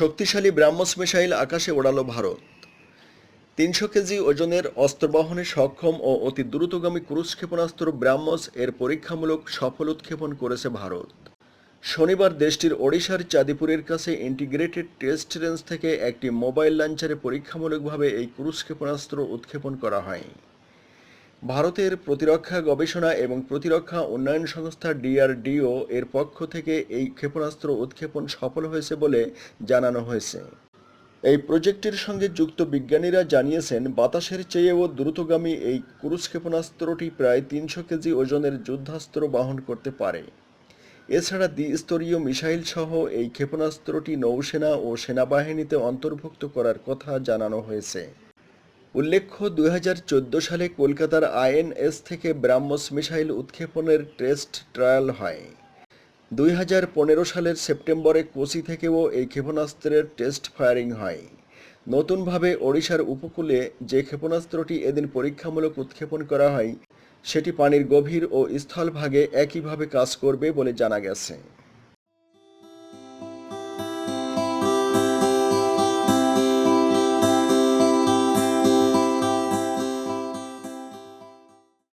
শক্তিশালী ব্রাহ্মস মিসাইল আকাশে ওড়ালো ভারত। তিনশো কেজি ওজনের অস্ত্র বহনে সক্ষম ও অতি দ্রুতগামী ক্রুজ ক্ষেপণাস্ত্র ব্রাহ্মস এর পরীক্ষামূলক সফল উৎক্ষেপণ করেছে ভারত। শনিবার দেশটির ওড়িশার চাঁদিপুরের কাছে ইন্টিগ্রেটেড টেস্ট রেঞ্জ থেকে একটি মোবাইল লঞ্চারে পরীক্ষামূলকভাবে এই ক্রুজ ক্ষেপণাস্ত্র উৎক্ষেপণ করা হয়। ভারতের প্রতিরক্ষা গবেষণা এবং প্রতিরক্ষা উন্নয়ন সংস্থা ডিআরডিও এর পক্ষ থেকে এই ক্ষেপণাস্ত্র উৎক্ষেপণ সফল হয়েছে বলে জানানো হয়েছে। এই প্রজেক্টের সঙ্গে যুক্ত বিজ্ঞানীরা জানিয়েছেন, বাতাসের চেয়েও দ্রুতগামী এই ক্রুজ ক্ষেপণাস্ত্রটি প্রায় তিনশো কেজি ওজনের যুদ্ধাস্ত্র বহন করতে পারে। এছাড়া দ্বিস্তরীয় মিসাইল সহ এই ক্ষেপণাস্ত্রটি নৌসেনা ও সেনাবাহিনীতে অন্তর্ভুক্ত করার কথা জানানো হয়েছে। উল্লেখ্য, দুই হাজার চোদ্দ সালে কলকাতার আইএনএস থেকে ব্রাহ্মস মিসাইল উৎক্ষেপণের টেস্ট ট্রায়াল হয়। দুই হাজার পনেরো সালের সেপ্টেম্বরে কোচি থেকেও এই ক্ষেপণাস্ত্রের টেস্ট ফায়ারিং হয়। নতুনভাবে ওড়িশার উপকূলে যে ক্ষেপণাস্ত্রটি এদিন পরীক্ষামূলক উৎক্ষেপণ করা হয়, সেটি পানির গভীর ও স্থলভাগে একইভাবে কাজ করবে বলে জানা গেছে।